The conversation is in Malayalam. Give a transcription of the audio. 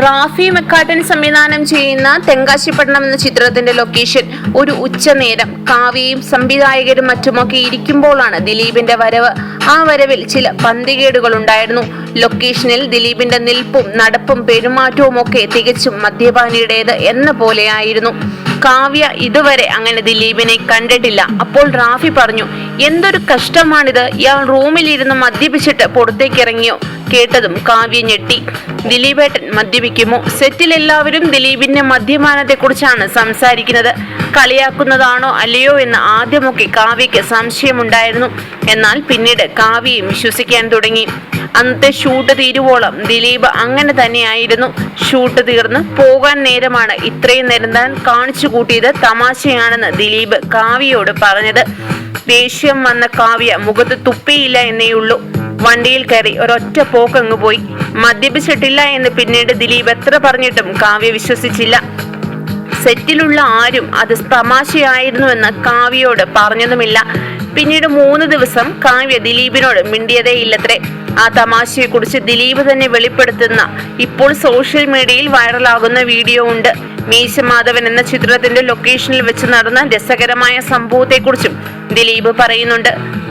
റാഫി മെക്കാട്ടൻ സംവിധാനം ചെയ്യുന്ന തെങ്കാശിപ്പട്ടണം എന്ന ചിത്രത്തിന്റെ ലൊക്കേഷൻ ഒരു ഉച്ചനേരം. കാവ്യയും സംവിധായകരും മറ്റുമൊക്കെ ഇരിക്കുമ്പോഴാണ് ദിലീപിന്റെ വരവ്. ആ വരവിൽ ചില പന്തികേടുകൾ ഉണ്ടായിരുന്നു ലൊക്കേഷനിൽ ദിലീപിന്റെ നിൽപ്പും നടപ്പും പെരുമാറ്റവും ഒക്കെ തികച്ചും മദ്യപാനിയുടേത് എന്ന പോലെയായിരുന്നു. കാവ്യ ഇതുവരെ അങ്ങനെ ദിലീപിനെ കണ്ടിട്ടില്ല. അപ്പോൾ റാഫി പറഞ്ഞു എന്തൊരു കഷ്ടമാണിത്. ഇയാൾ റൂമിലിരുന്ന് മദ്യപിച്ചിട്ട് പുറത്തേക്ക് ഇറങ്ങിയോ കേട്ടതും കാവ്യ ഞെട്ടി. ദിലീപേട്ടൻ മദ്യപിക്കുമോ? സെറ്റിൽ എല്ലാവരും ദിലീപിന്റെ മദ്യപാനത്തെ കുറിച്ചാണ് സംസാരിക്കുന്നത്. കളിയാക്കുന്നതാണോ അല്ലയോ എന്ന് ആദ്യമൊക്കെ കാവ്യയ്ക്ക് സംശയമുണ്ടായിരുന്നു. എന്നാൽ പിന്നീട് കാവ്യയും വിശ്വസിക്കാൻ തുടങ്ങി. അന്നത്തെ ഷൂട്ട് തീരുവോളം ദിലീപ് അങ്ങനെ തന്നെയായിരുന്നു. ഷൂട്ട് തീർന്ന് പോകാൻ നേരമാണ് ഇത്രയും നേരം താൻ കാണിച്ചു കൂട്ടിയത് തമാശയാണെന്ന് ദിലീപ് കാവ്യയോട് പറഞ്ഞത്. ദേഷ്യം വന്ന കാവ്യ മുഖത്ത് തുപ്പിയില്ല എന്നേയുള്ളൂ. വണ്ടിയിൽ കയറി ഒരൊറ്റ പോക്കങ്ങ് പോയി. മദ്യപിച്ചിട്ടില്ല എന്ന് പിന്നീട് ദിലീപ് എത്ര പറഞ്ഞിട്ടും കാവ്യ വിശ്വസിച്ചില്ല. സെറ്റിലുള്ള ആരും അത് തമാശയായിരുന്നുവെന്ന് കാവ്യയോട് പറഞ്ഞതുമില്ല. പിന്നീട് മൂന്ന് ദിവസം കാവ്യ ദിലീപിനോട് മിണ്ടിയതേ ഇല്ലത്രേ ആ തമാശയെക്കുറിച്ച് ദിലീപ് തന്നെ വെളിപ്പെടുത്തുന്ന ഇപ്പോൾ സോഷ്യൽ മീഡിയയിൽ വൈറലാകുന്ന വീഡിയോ ഉണ്ട്. മീശ മാധവൻ എന്ന ചിത്രത്തിന്റെ ലൊക്കേഷനിൽ വെച്ച് നടന്ന രസകരമായ സംഭവത്തെക്കുറിച്ചും ദിലീപ് പറയുന്നുണ്ട്.